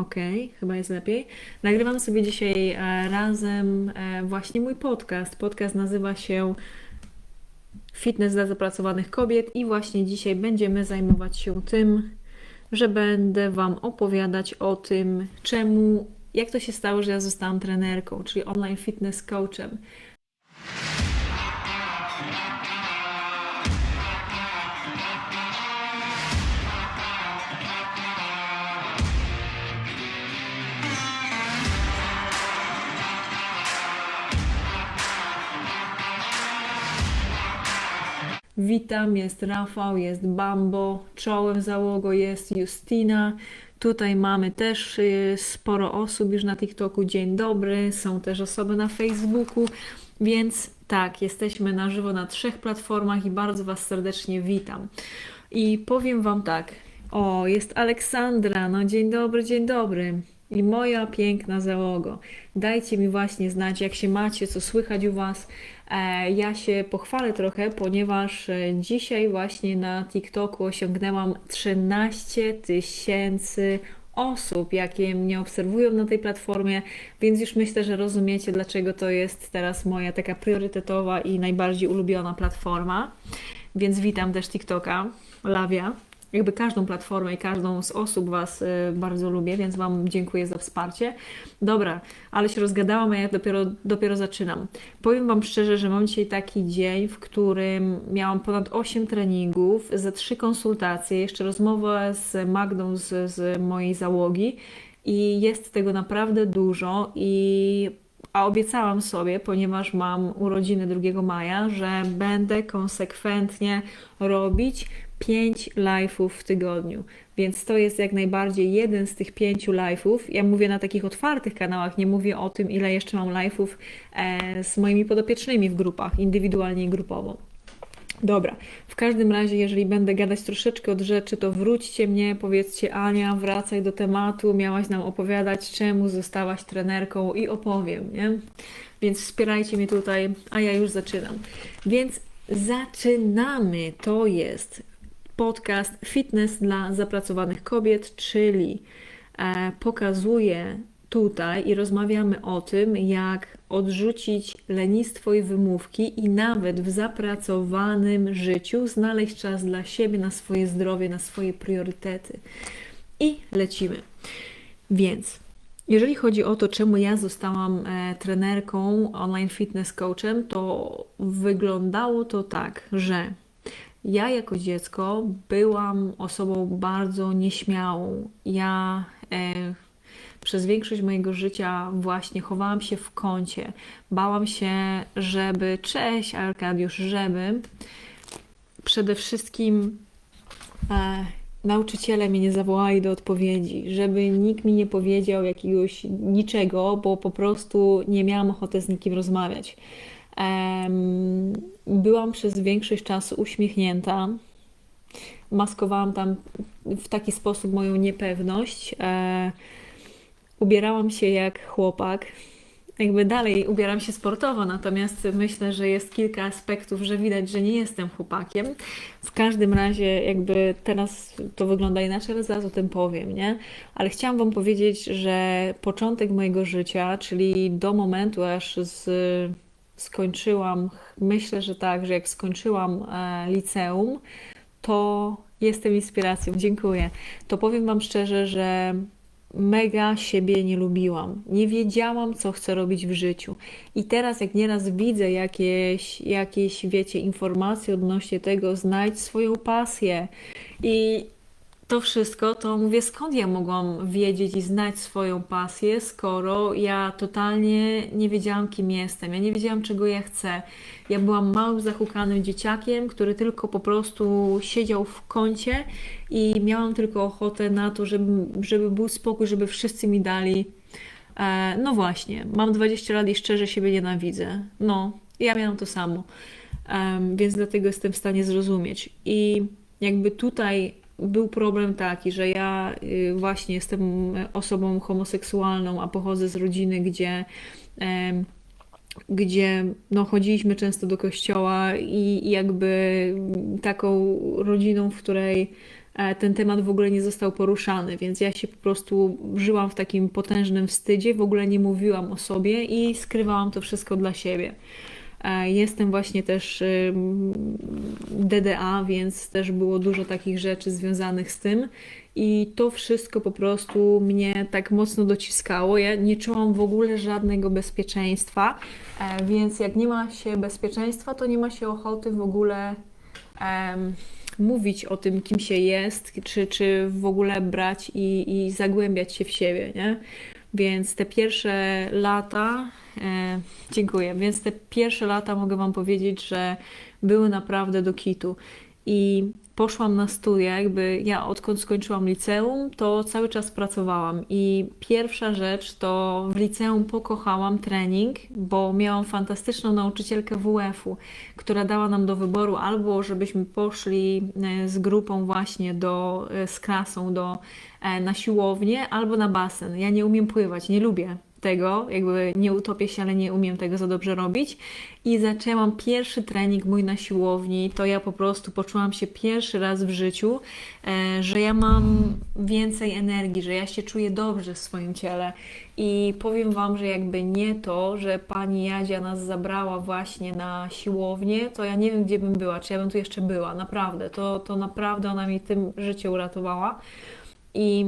Okej, chyba jest lepiej. Nagrywam sobie dzisiaj e, razem e, właśnie mój podcast. Podcast nazywa się Fitness dla zapracowanych kobiet i właśnie dzisiaj będziemy zajmować się tym, że będę Wam opowiadać o tym, czemu, jak to się stało, że ja zostałam trenerką, czyli online fitness coachem. Witam, jest Rafał, jest Bambo, czołem załogo jest Justina. Tutaj mamy też y, sporo osób już na TikToku. Dzień dobry, są też osoby na Facebooku, więc tak, jesteśmy na żywo na trzech platformach i bardzo Was serdecznie witam. I powiem Wam tak, o, jest Aleksandra, no dzień dobry, dzień dobry. I moja piękna załogo. Dajcie mi właśnie znać, jak się macie, co słychać u Was. E, Ja się pochwalę trochę, ponieważ e, dzisiaj właśnie na TikToku osiągnęłam 13 tysięcy osób, jakie mnie obserwują na tej platformie, więc już myślę, że rozumiecie, dlaczego to jest teraz moja taka priorytetowa i najbardziej ulubiona platforma. Więc witam też TikToka, Lawia. Jakby każdą platformę i każdą z osób Was y, bardzo lubię, więc Wam dziękuję za wsparcie. Dobra, ale się rozgadałam, a ja dopiero, dopiero zaczynam. Powiem Wam szczerze, że mam dzisiaj taki dzień, w którym miałam ponad 8 treningów, za 3 konsultacje, jeszcze rozmowę z Magdą z, z mojej załogi i jest tego naprawdę dużo i a obiecałam sobie, ponieważ mam urodziny 2 maja, że będę konsekwentnie robić 5 live'ów w tygodniu. Więc to jest jak najbardziej jeden z tych pięciu live'ów. Ja mówię na takich otwartych kanałach, nie mówię o tym, ile jeszcze mam live'ów e, z moimi podopiecznymi w grupach, indywidualnie i grupowo. Dobra, w każdym razie, jeżeli będę gadać troszeczkę od rzeczy, to wróćcie mnie, powiedzcie Ania, wracaj do tematu, miałaś nam opowiadać, czemu zostałaś trenerką i opowiem, nie? Więc wspierajcie mnie tutaj, a ja już zaczynam. Więc zaczynamy. To jest podcast Fitness dla zapracowanych kobiet, czyli e, pokazuję tutaj i rozmawiamy o tym, jak odrzucić lenistwo i wymówki i nawet w zapracowanym życiu znaleźć czas dla siebie, na swoje zdrowie, na swoje priorytety. I lecimy. Więc jeżeli chodzi o to, czemu ja zostałam e, trenerką, online fitness coachem, to wyglądało to tak, że ja jako dziecko byłam osobą bardzo nieśmiałą. Ja e, przez większość mojego życia właśnie chowałam się w kącie. Bałam się, żeby, cześć Arkadiusz, żeby przede wszystkim e, nauczyciele mnie nie zawołali do odpowiedzi, żeby nikt mi nie powiedział jakiegoś niczego, bo po prostu nie miałam ochoty z nikim rozmawiać. Byłam przez większość czasu uśmiechnięta. Maskowałam tam w taki sposób moją niepewność. E, ubierałam się jak chłopak. Jakby dalej ubieram się sportowo, natomiast myślę, że jest kilka aspektów, że widać, że nie jestem chłopakiem. W każdym razie, jakby teraz to wygląda inaczej, ale zaraz o tym powiem, nie? Ale chciałam Wam powiedzieć, że początek mojego życia, czyli do momentu, aż z, skończyłam, myślę, że tak, że jak skończyłam e, liceum, to jestem inspiracją. Dziękuję. To powiem Wam szczerze, że mega siebie nie lubiłam. Nie wiedziałam, co chcę robić w życiu. I teraz, jak nieraz widzę jakieś, jakieś wiecie, informacje odnośnie tego, znajdź swoją pasję. I to wszystko, to mówię, skąd ja mogłam wiedzieć i znać swoją pasję, skoro ja totalnie nie wiedziałam, kim jestem. Ja nie wiedziałam, czego ja chcę. Ja byłam małym, zahukanym dzieciakiem, który tylko po prostu siedział w kącie i miałam tylko ochotę na to, żeby, żeby był spokój, żeby wszyscy mi dali. E, no właśnie, mam 20 lat i szczerze siebie nienawidzę. No, ja miałam to samo. Em, więc dlatego jestem w stanie zrozumieć. I jakby tutaj był problem taki, że ja y, właśnie jestem osobą homoseksualną, a pochodzę z rodziny, gdzie, gdzie no, chodziliśmy często do kościoła i, i jakby taką rodziną, w której e, ten temat w ogóle nie został poruszany, więc ja się po prostu żyłam w takim potężnym wstydzie, w ogóle nie mówiłam o sobie i skrywałam to wszystko dla siebie. E, Jestem właśnie też DDA, więc też było dużo takich rzeczy związanych z tym. I to wszystko po prostu mnie tak mocno dociskało. Ja nie czułam w ogóle żadnego bezpieczeństwa, e, więc jak nie ma się bezpieczeństwa, to nie ma się ochoty w ogóle em, mówić o tym, kim się jest, czy, czy w ogóle brać i, i zagłębiać się w siebie, nie? Więc te pierwsze lata, e, dziękuję, więc te pierwsze lata mogę Wam powiedzieć, że były naprawdę do kitu. I poszłam na studia, jakby ja odkąd skończyłam liceum, to cały czas pracowałam. I pierwsza rzecz to w liceum pokochałam trening, bo miałam fantastyczną nauczycielkę WF-u, która dała nam do wyboru albo żebyśmy poszli e, z grupą właśnie do, e, z klasą do, e, na siłownię, albo na basen. Ja nie umiem pływać, nie lubię tego, jakby nie utopię się, ale nie umiem tego za dobrze robić. I zaczęłam pierwszy trening mój na siłowni. To ja po prostu poczułam się pierwszy raz w życiu, e, że ja mam więcej energii, że ja się czuję dobrze w swoim ciele. I powiem Wam, że jakby nie to, że pani Jadzia nas zabrała właśnie na siłownię, to ja nie wiem, gdzie bym była, czy ja bym tu jeszcze była. Naprawdę, to, to naprawdę ona mi tym życie uratowała. I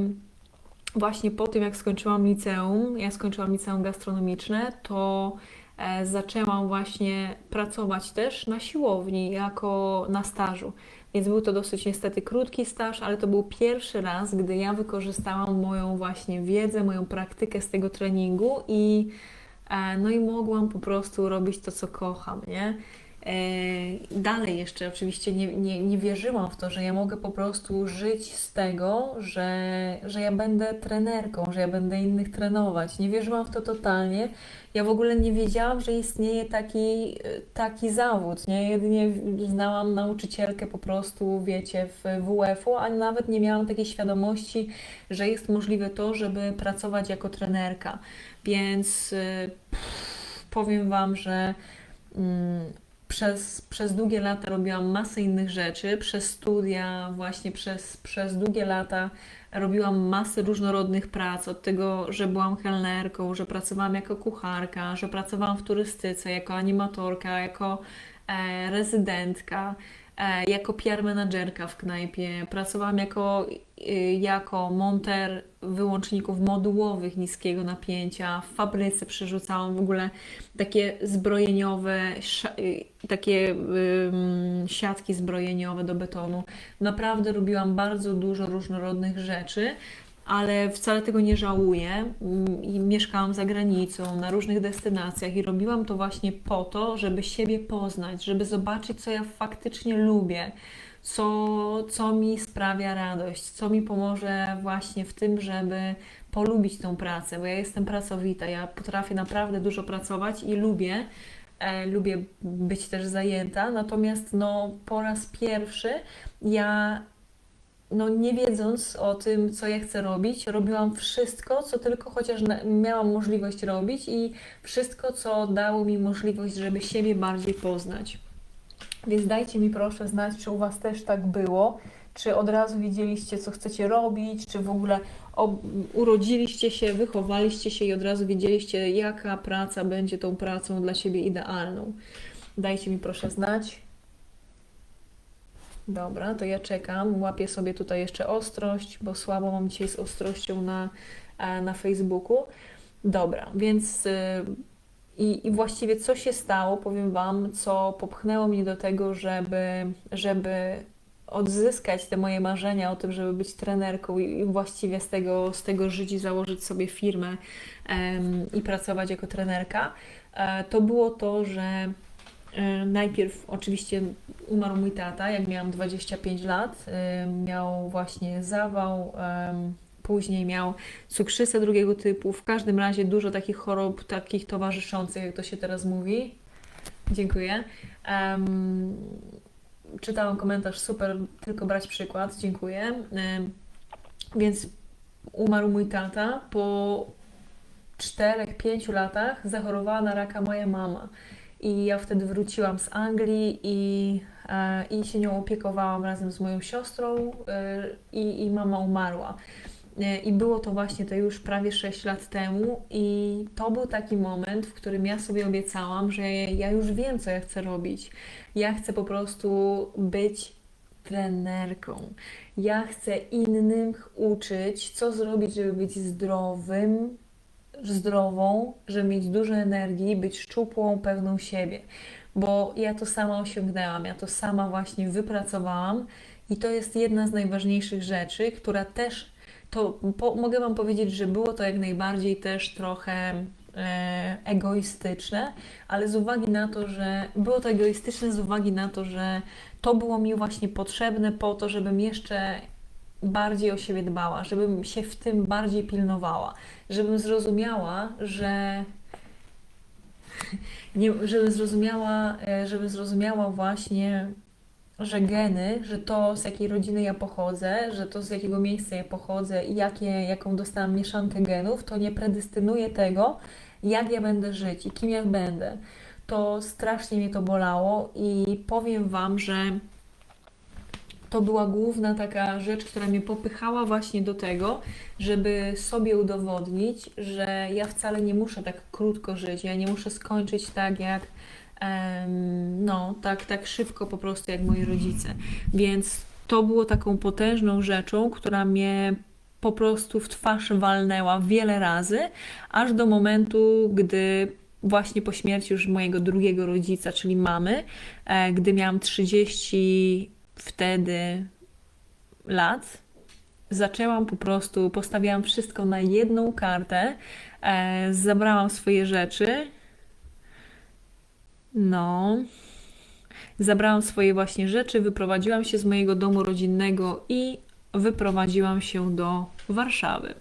właśnie po tym, jak skończyłam liceum, ja skończyłam liceum gastronomiczne, to e, zaczęłam właśnie pracować też na siłowni, jako na stażu. Więc był to dosyć niestety krótki staż, ale to był pierwszy raz, gdy ja wykorzystałam moją właśnie wiedzę, moją praktykę z tego treningu i e, no i mogłam po prostu robić to, co kocham, nie? E, Dalej jeszcze oczywiście nie, nie, nie wierzyłam w to, że ja mogę po prostu żyć z tego, że, że ja będę trenerką, że ja będę innych trenować. Nie wierzyłam w to totalnie. Ja w ogóle nie wiedziałam, że istnieje taki, taki zawód, nie? Jedynie znałam nauczycielkę po prostu, wiecie, w WF-u, a nawet nie miałam takiej świadomości, że jest możliwe to, żeby pracować jako trenerka. Więc y, powiem Wam, że mm, przez, przez długie lata robiłam masę innych rzeczy, przez studia, właśnie przez, przez długie lata robiłam masę różnorodnych prac, od tego, że byłam kelnerką, że pracowałam jako kucharka, że pracowałam w turystyce, jako animatorka, jako e, rezydentka, jako PR menadżerka w knajpie, pracowałam jako, y, jako monter wyłączników modułowych niskiego napięcia, w fabryce przerzucałam w ogóle takie zbrojeniowe, y, takie ym, siatki zbrojeniowe do betonu. Naprawdę robiłam bardzo dużo różnorodnych rzeczy, ale wcale tego nie żałuję. Ym, I mieszkałam za granicą, na różnych destynacjach i robiłam to właśnie po to, żeby siebie poznać, żeby zobaczyć, co ja faktycznie lubię. Co, co mi sprawia radość, co mi pomoże właśnie w tym, żeby polubić tą pracę, bo ja jestem pracowita, ja potrafię naprawdę dużo pracować i lubię, e, lubię być też zajęta, natomiast no, po raz pierwszy ja no, nie wiedząc o tym, co ja chcę robić, robiłam wszystko, co tylko chociaż miałam możliwość robić i wszystko, co dało mi możliwość, żeby siebie bardziej poznać. Więc dajcie mi proszę znać, czy u Was też tak było, czy od razu wiedzieliście, co chcecie robić, czy w ogóle urodziliście się, wychowaliście się i od razu wiedzieliście, jaka praca będzie tą pracą dla siebie idealną. Dajcie mi proszę znać. Dobra, to ja czekam. Łapię sobie tutaj jeszcze ostrość, bo słabo mam dzisiaj z ostrością na, e, na Facebooku. Dobra, więc y, i, i właściwie co się stało, powiem Wam, co popchnęło mnie do tego, żeby, żeby odzyskać te moje marzenia o tym, żeby być trenerką i, właściwie z tego, z tego żyć i założyć sobie firmę em, i pracować jako trenerka, e, to było to, że Najpierw oczywiście umarł mój tata, jak miałam 25 lat. E, Miał właśnie zawał, później miał cukrzycę drugiego typu. W każdym razie dużo takich chorób, takich towarzyszących, jak to się teraz mówi. Dziękuję. Czytałam komentarz, super, tylko brać przykład, dziękuję. Em, Więc umarł mój tata. Po 4-5 latach zachorowała na raka moja mama. I ja wtedy wróciłam z Anglii i, e, i się nią opiekowałam razem z moją siostrą e, i, i mama umarła. E, I było to właśnie to już prawie 6 lat temu, i to był taki moment, w którym ja sobie obiecałam, że ja już wiem, co ja chcę robić. Ja chcę po prostu być trenerką. Ja chcę innym uczyć, co zrobić, żeby być zdrowym, zdrową, żeby mieć dużo energii, być szczupłą, pewną siebie. Bo ja to sama osiągnęłam, ja to sama właśnie wypracowałam i to jest jedna z najważniejszych rzeczy, która też, to po, mogę Wam powiedzieć, że było to jak najbardziej też trochę e, egoistyczne, ale z uwagi na to, że było to egoistyczne z uwagi na to, że to było mi właśnie potrzebne po to, żebym jeszcze bardziej o siebie dbała, żebym się w tym bardziej pilnowała, żebym zrozumiała, że nie, żebym zrozumiała, e, żebym zrozumiała właśnie, że geny, że to z jakiej rodziny ja pochodzę, że to z jakiego miejsca ja pochodzę i jakie, jaką dostałam mieszankę genów, to nie predestynuje tego, jak ja będę żyć i kim ja będę. To strasznie mnie to bolało i powiem Wam, że to była główna taka rzecz, która mnie popychała właśnie do tego, żeby sobie udowodnić, że ja wcale nie muszę tak krótko żyć, ja nie muszę skończyć tak jak no, tak, tak szybko po prostu jak moi rodzice. Więc to było taką potężną rzeczą, która mnie po prostu w twarz walnęła wiele razy, aż do momentu, gdy właśnie po śmierci już mojego drugiego rodzica, czyli mamy, e, gdy miałam 30 wtedy lat, zaczęłam po prostu, postawiłam wszystko na jedną kartę, e, zabrałam swoje rzeczy. No, zabrałam swoje właśnie rzeczy, wyprowadziłam się z mojego domu rodzinnego i wyprowadziłam się do Warszawy.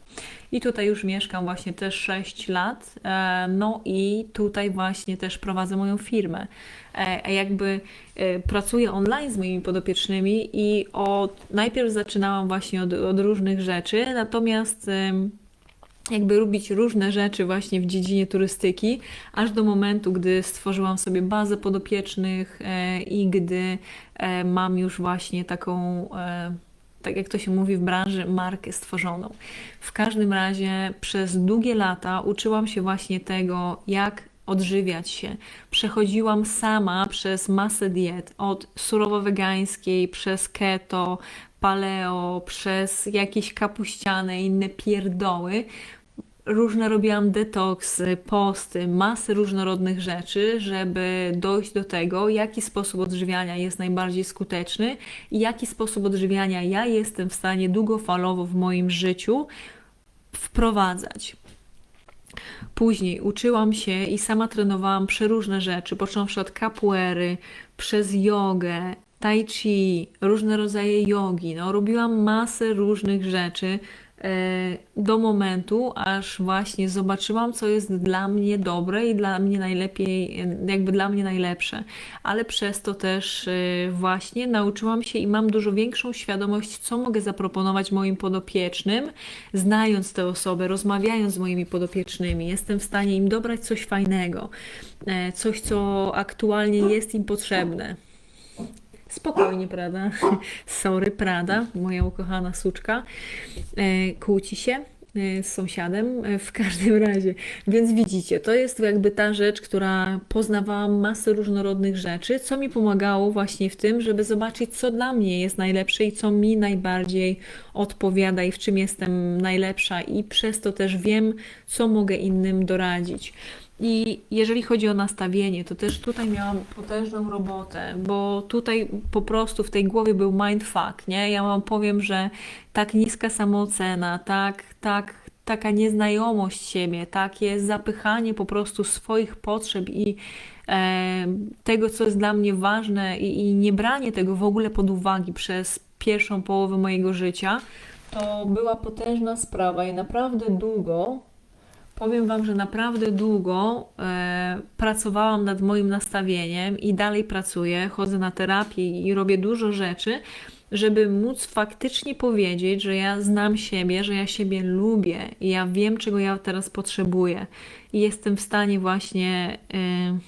I tutaj już mieszkam właśnie też 6 lat. E, no i tutaj właśnie też prowadzę moją firmę. E, jakby e, pracuję online z moimi podopiecznymi i od, najpierw zaczynałam właśnie od, od różnych rzeczy, natomiast jakby robić różne rzeczy właśnie w dziedzinie turystyki, aż do momentu, gdy stworzyłam sobie bazę podopiecznych i gdy mam już właśnie taką tak jak to się mówi w branży, markę stworzoną. W każdym razie przez długie lata uczyłam się właśnie tego, jak odżywiać się. Przechodziłam sama przez masę diet, od surowo wegańskiej, przez keto, paleo, przez jakieś kapuściane inne pierdoły, różne robiłam detoksy, posty, masy różnorodnych rzeczy, żeby dojść do tego, jaki sposób odżywiania jest najbardziej skuteczny i jaki sposób odżywiania ja jestem w stanie długofalowo w moim życiu wprowadzać. Później uczyłam się i sama trenowałam przeróżne rzeczy, począwszy od capoeiry, przez jogę, tai chi, różne rodzaje jogi. No, robiłam masę różnych rzeczy, do momentu, aż właśnie zobaczyłam, co jest dla mnie dobre i dla mnie najlepiej, jakby dla mnie najlepsze. Ale przez to też e, właśnie nauczyłam się i mam dużo większą świadomość, co mogę zaproponować moim podopiecznym, znając te osoby, rozmawiając z moimi podopiecznymi. Jestem w stanie im dobrać coś fajnego, e, coś, co aktualnie jest im potrzebne. Spokojnie, Prada. Sorry, Prada, moja ukochana suczka. E, kłóci się e, z sąsiadem e, w każdym razie. Więc widzicie, to jest jakby ta rzecz, która poznawałam masę różnorodnych rzeczy, co mi pomagało właśnie w tym, żeby zobaczyć, co dla mnie jest najlepsze i co mi najbardziej odpowiada i w czym jestem najlepsza i przez to też wiem, co mogę innym doradzić. I jeżeli chodzi o nastawienie, to też tutaj miałam potężną robotę, bo tutaj po prostu w tej głowie był mindfuck, nie? Ja wam powiem, że tak niska samoocena, tak, tak, taka nieznajomość siebie, takie zapychanie po prostu swoich potrzeb i e, tego, co jest dla mnie ważne i, i nie branie tego w ogóle pod uwagę przez pierwszą połowę mojego życia, to była potężna sprawa i naprawdę długo Powiem Wam, że naprawdę długo e, pracowałam nad moim nastawieniem i dalej pracuję. Chodzę na terapię i robię dużo rzeczy, żeby móc faktycznie powiedzieć, że ja znam siebie, że ja siebie lubię i ja wiem, czego ja teraz potrzebuję. I jestem w stanie właśnie. E,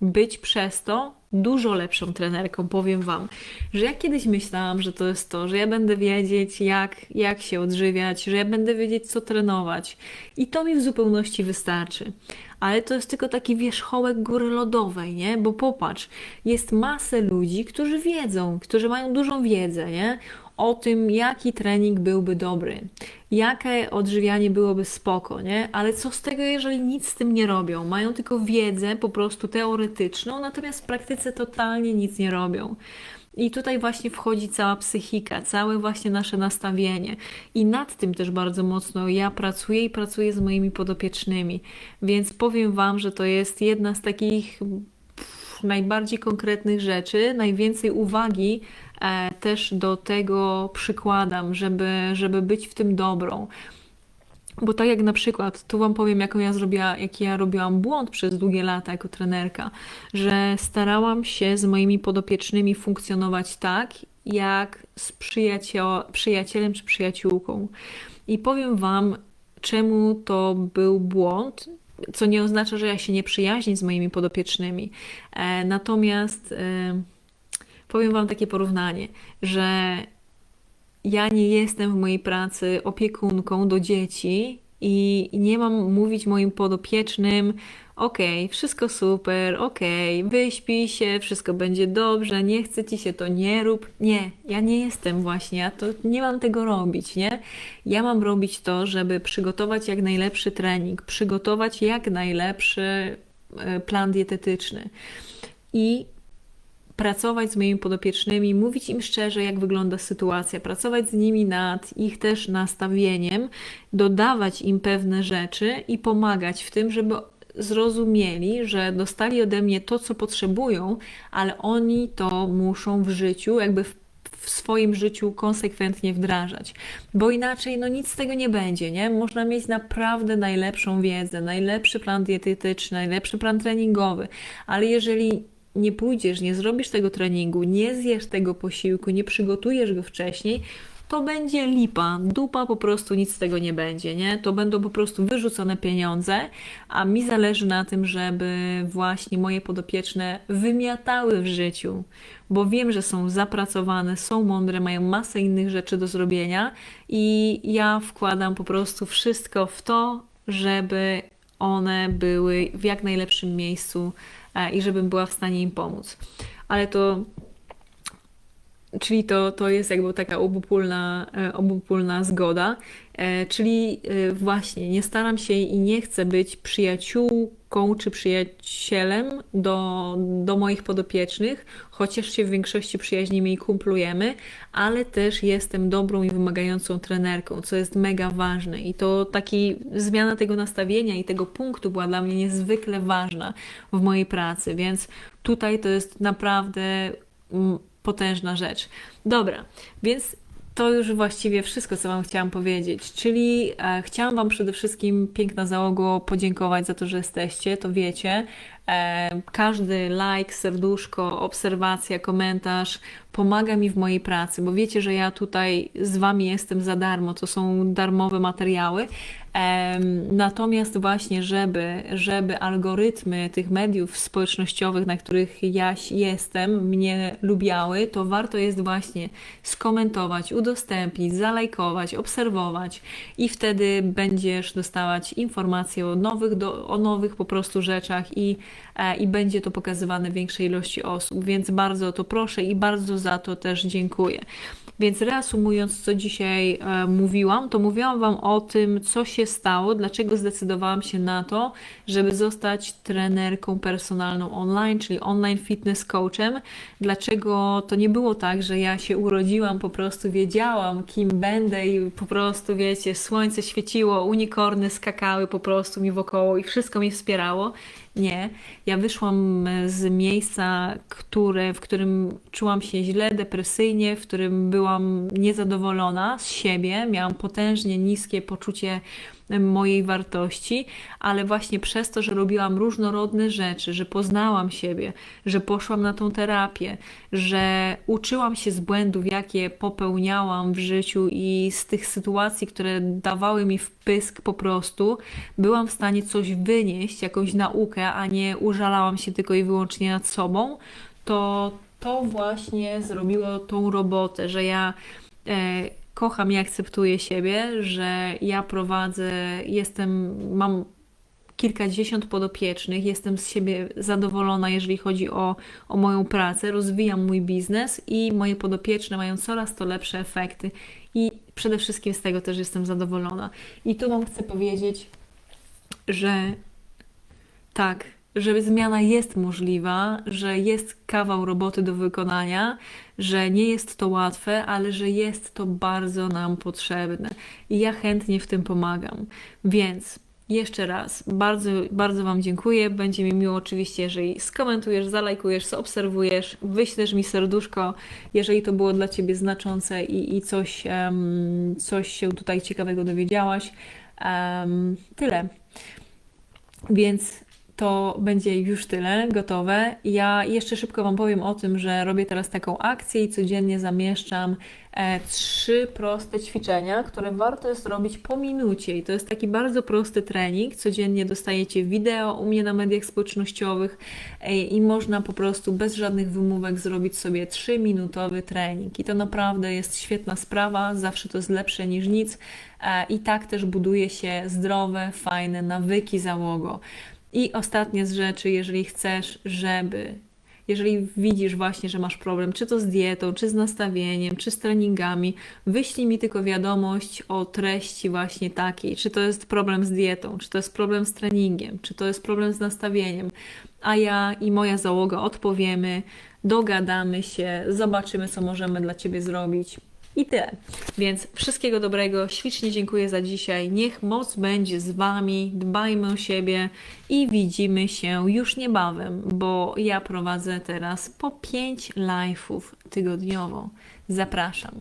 być przez to dużo lepszą trenerką. Powiem Wam, że ja kiedyś myślałam, że to jest to, że ja będę wiedzieć, jak, jak się odżywiać, że ja będę wiedzieć, co trenować. I to mi w zupełności wystarczy. Ale to jest tylko taki wierzchołek góry lodowej, nie? Bo popatrz, jest masę ludzi, którzy wiedzą, którzy mają dużą wiedzę, nie? O tym, jaki trening byłby dobry, jakie odżywianie byłoby spoko, nie? Ale co z tego, jeżeli nic z tym nie robią? Mają tylko wiedzę po prostu teoretyczną, natomiast w praktyce totalnie nic nie robią. I tutaj właśnie wchodzi cała psychika, całe właśnie nasze nastawienie. I nad tym też bardzo mocno ja pracuję i pracuję z moimi podopiecznymi. Więc powiem Wam, że to jest jedna z takich najbardziej konkretnych rzeczy, najwięcej uwagi e, też do tego przykładam, żeby, żeby być w tym dobrą. Bo tak jak na przykład, tu Wam powiem, jaką ja zrobiła, jaki ja robiłam błąd przez długie lata jako trenerka, że starałam się z moimi podopiecznymi funkcjonować tak, jak z przyjacio- przyjacielem czy przyjaciółką. I powiem Wam, czemu to był błąd, co nie oznacza, że ja się nie przyjaźnię z moimi podopiecznymi. E, natomiast e, powiem Wam takie porównanie, że ja nie jestem w mojej pracy opiekunką do dzieci i nie mam mówić moim podopiecznym, okej, wszystko super, okej, wyśpij się, wszystko będzie dobrze, nie chce ci się to, nie rób. Nie, ja nie jestem właśnie, ja to nie mam tego robić, nie? Ja mam robić to, żeby przygotować jak najlepszy trening, przygotować jak najlepszy e, plan dietetyczny. I pracować z moimi podopiecznymi, mówić im szczerze, jak wygląda sytuacja, pracować z nimi nad ich też nastawieniem, dodawać im pewne rzeczy i pomagać w tym, żeby zrozumieli, że dostali ode mnie to, co potrzebują, ale oni to muszą w życiu, jakby w w swoim życiu konsekwentnie wdrażać, bo inaczej no nic z tego nie będzie, nie? Można mieć naprawdę najlepszą wiedzę, najlepszy plan dietetyczny, najlepszy plan treningowy, ale jeżeli nie pójdziesz, nie zrobisz tego treningu, nie zjesz tego posiłku, nie przygotujesz go wcześniej, to będzie lipa, dupa po prostu nic z tego nie będzie, nie? To będą po prostu wyrzucone pieniądze, a mi zależy na tym, żeby właśnie moje podopieczne wymiatały w życiu, bo wiem, że są zapracowane, są mądre, mają masę innych rzeczy do zrobienia i ja wkładam po prostu wszystko w to, żeby one były w jak najlepszym miejscu i żebym była w stanie im pomóc. Ale to Czyli to, to jest jakby taka obopólna, e, obopólna zgoda. E, czyli e, właśnie nie staram się i nie chcę być czy przyjacielem do, do moich podopiecznych, chociaż się w większości przyjaźnimy i kumplujemy, ale też jestem dobrą i wymagającą trenerką, co jest mega ważne. I to taki zmiana tego nastawienia i tego punktu była dla mnie niezwykle ważna w mojej pracy, więc tutaj to jest naprawdę mm, potężna rzecz. Dobra, więc to już właściwie wszystko, co Wam chciałam powiedzieć. Czyli e, chciałam Wam przede wszystkim, piękna załogo, podziękować za to, że jesteście, to wiecie. E, każdy like, serduszko, obserwacja, komentarz pomaga mi w mojej pracy, bo wiecie, że ja tutaj z Wami jestem za darmo, to są darmowe materiały. Natomiast właśnie, żeby, żeby algorytmy tych mediów społecznościowych, na których ja jestem, mnie lubiały, to warto jest właśnie skomentować, udostępnić, zalajkować, obserwować i wtedy będziesz dostawać informacje o nowych, do, o nowych po prostu rzeczach i, e, i będzie to pokazywane większej ilości osób, więc bardzo o to proszę i bardzo za to też dziękuję. Więc reasumując, co dzisiaj e, mówiłam, to mówiłam Wam o tym, co się stało, dlaczego zdecydowałam się na to, żeby zostać trenerką personalną online, czyli online fitness coachem. Dlaczego to nie było tak, że ja się urodziłam, po prostu wiedziałam, kim będę i po prostu, wiecie, słońce świeciło, unikorny skakały po prostu mi wokoło i wszystko mnie wspierało. Nie. Ja wyszłam z miejsca, które, w którym czułam się źle, depresyjnie, w którym byłam niezadowolona z siebie, miałam potężnie niskie poczucie mojej wartości, ale właśnie przez to, że robiłam różnorodne rzeczy, że poznałam siebie, że poszłam na tą terapię, że uczyłam się z błędów, jakie popełniałam w życiu i z tych sytuacji, które dawały mi wpysk po prostu, byłam w stanie coś wynieść, jakąś naukę, a nie użalałam się tylko i wyłącznie nad sobą, to to właśnie zrobiło tą robotę, że ja e, kocham i akceptuję siebie, że ja prowadzę, jestem, mam kilkadziesiąt podopiecznych, jestem z siebie zadowolona, jeżeli chodzi o, o moją pracę, rozwijam mój biznes i moje podopieczne mają coraz to lepsze efekty i przede wszystkim z tego też jestem zadowolona. I tu Wam chcę powiedzieć, że tak, że zmiana jest możliwa, że jest kawał roboty do wykonania, że nie jest to łatwe, ale że jest to bardzo nam potrzebne. I ja chętnie w tym pomagam. Więc jeszcze raz bardzo, bardzo Wam dziękuję. Będzie mi miło oczywiście, jeżeli skomentujesz, zalajkujesz, zaobserwujesz, wyślesz mi serduszko, jeżeli to było dla Ciebie znaczące i, i coś, em, coś się tutaj ciekawego dowiedziałaś. Em, tyle. Więc to będzie już tyle, gotowe. Ja jeszcze szybko Wam powiem o tym, że robię teraz taką akcję i codziennie zamieszczam e, trzy proste ćwiczenia, które warto jest robić po minucie. I to jest taki bardzo prosty trening. Codziennie dostajecie wideo u mnie na mediach społecznościowych e, i można po prostu bez żadnych wymówek zrobić sobie 3-minutowy trening. I to naprawdę jest świetna sprawa, zawsze to jest lepsze niż nic. E, I tak też buduje się zdrowe, fajne nawyki załogo. I ostatnie z rzeczy, jeżeli chcesz, żeby, jeżeli widzisz właśnie, że masz problem, czy to z dietą, czy z nastawieniem, czy z treningami, wyślij mi tylko wiadomość o treści właśnie takiej, czy to jest problem z dietą, czy to jest problem z treningiem, czy to jest problem z nastawieniem, a ja i moja załoga odpowiemy, dogadamy się, zobaczymy, co możemy dla Ciebie zrobić. I tyle. Więc wszystkiego dobrego, ślicznie dziękuję za dzisiaj. Niech moc będzie z Wami, dbajmy o siebie i widzimy się już niebawem, bo ja prowadzę teraz po 5 live'ów tygodniowo. Zapraszam.